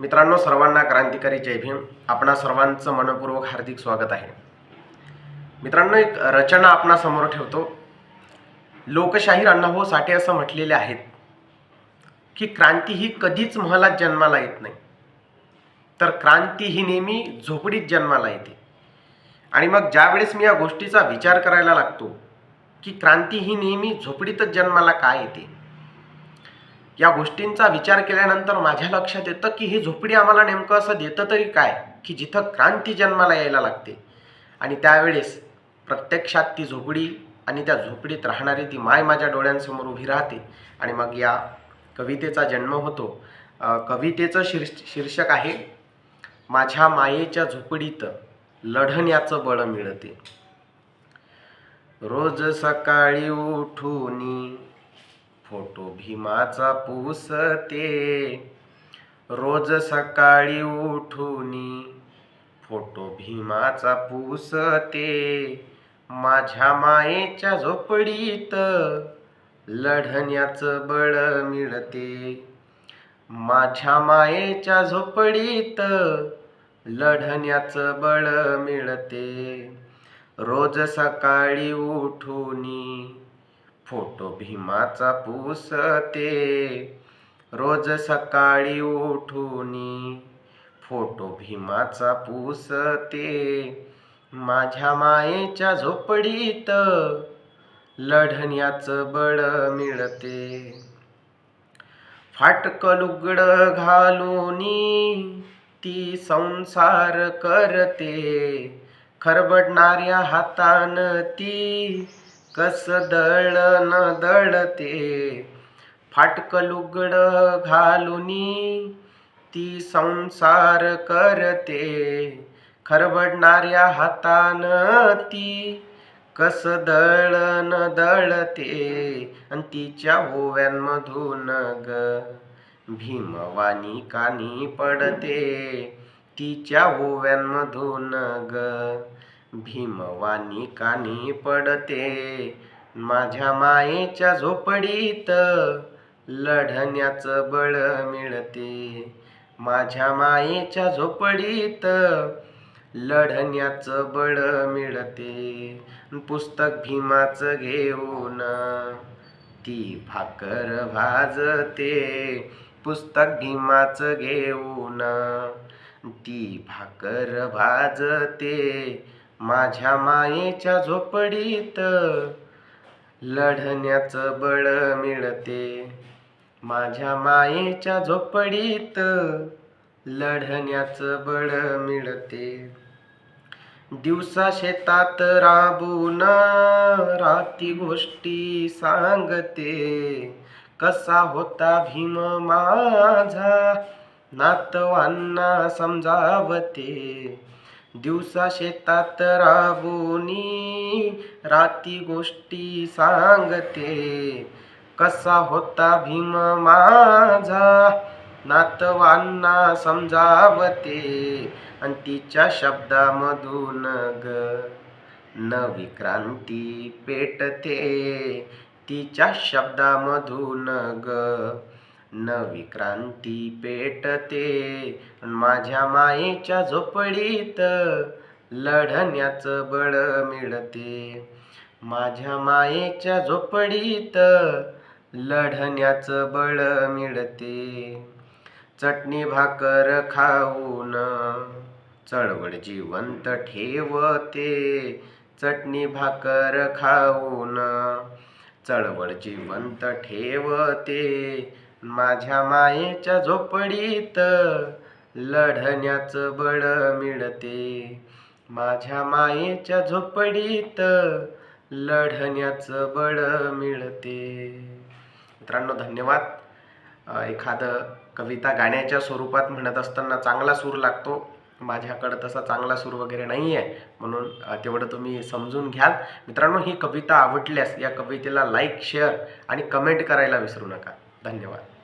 मित्रांनो सर्वांना क्रांतिकारी जय भीम. आपणा सर्वांचं मनपूर्वक हार्दिक स्वागत आहे. मित्रांनो एक रचना आपणासमोर ठेवतो. लोकशाहीर अण्णाभाऊ हो साठे असं म्हटलेले आहेत की क्रांती ही कधीच महलात जन्माला येत नाही. तर क्रांती ही नेहमी झोपडीत जन्माला येते. आणि मग ज्यावेळेस मी या गोष्टीचा विचार करायला लागतो की क्रांती ही नेहमी झोपडीतच जन्माला का येते? या गोष्टींचा विचार केल्यानंतर माझ्या लक्षात येतं की ही झोपडी आम्हाला नेमकं असं देतं तरी काय? की जिथं क्रांती जन्माला यायला लागते. आणि त्यावेळेस प्रत्यक्षात ती झोपडी आणि त्या झोपडीत राहणारी ती माय माझ्या डोळ्यांसमोर उभी राहते. आणि मग या कवितेचा जन्म होतो. कवितेचं शीर्ष शीर्षक आहे माझ्या मायेच्या झोपडीत लढण्याचं बळ मिळते. रोज सकाळी उठून फोटो भीमाचा पुसते. रोज सकाळी उठूनी फोटो भीमाचा पुसते. माझ्या मायेच्या झोपडीत लढण्याचं बळ मिळते. माझ्या मायेच्या झोपडीत लढण्याचं बळ मिळते. रोज सकाळी उठूनी फोटो भीमाचा पुसते. रोज सकाळी उठूनी फोटो भीमाचा पुसते. माझ्या मायेच्या झोपडीत लढण्याचं बळ मिळते. फाटक लुगड घालून ती संसार करते. खरबडणाऱ्या हातान ती कस दळण दळते. फाटक लुगड घालुनी ती संसार करते. खरबडणाऱ्या हातान ती कस दळण दळते. आणि तिच्या ओव्यांमधून ग भीमवानी कानी पडते. तिच्या ओव्यांमधून ग भीमवानी कानी पडते. माझ्या मायेच्या झोपडीत लढण्याचं बळ मिळते. माझ्या मायेच्या झोपडीत लढण्याचं बळ मिळते. पुस्तक भीमाचं घेऊन ती भाकर भाजते. पुस्तक भीमाचं घेऊन ती भाकर भाजते. माझ्या मायेच्या झोपडीत लढण्याचं बळ मिळते. माझ्या मायेच्या झोपडीत लढण्याचं बळ मिळते. दिवसा शेतात राबून राती गोष्टी सांगते. कसा होता भीम माझा? नातवांना समजावते. दिवसा शेतात राबुनी राती गोष्टी सांगते. कसा होता भीम माझा? नातवांना समजावते. आणि तिच्या शब्दामधून ग नवी क्रांती पेटते. तिच्या शब्दामधून ग नवी क्रांती पेटते. माझ्या मायेच्या झोपडीत लढण्याचं बळ मिळते. माझ्या मायेच्या झोपडीत लढण्याचं बळ मिळते. चटणी भाकर खाऊन चळवळ जिवंत ठेवते. चटणी भाकर खाऊन चळवळ जिवंत ठेवते. माझ्या मायेच्या झोपडीत लढण्याचं बळ मिळते. माझ्या मायेच्या झोपडीत लढण्याचं बळ मिळते. मित्रांनो धन्यवाद. एखादं कविता गाण्याच्या स्वरूपात म्हणत असताना चांगला सूर लागतो. माझ्याकडं तसा चांगला सूर वगैरे नाही आहे म्हणून तेवढं तुम्ही समजून घ्याल. मित्रांनो ही कविता आवडल्यास या कवितेला लाईक शेअर आणि कमेंट करायला विसरू नका. धन्यवाद.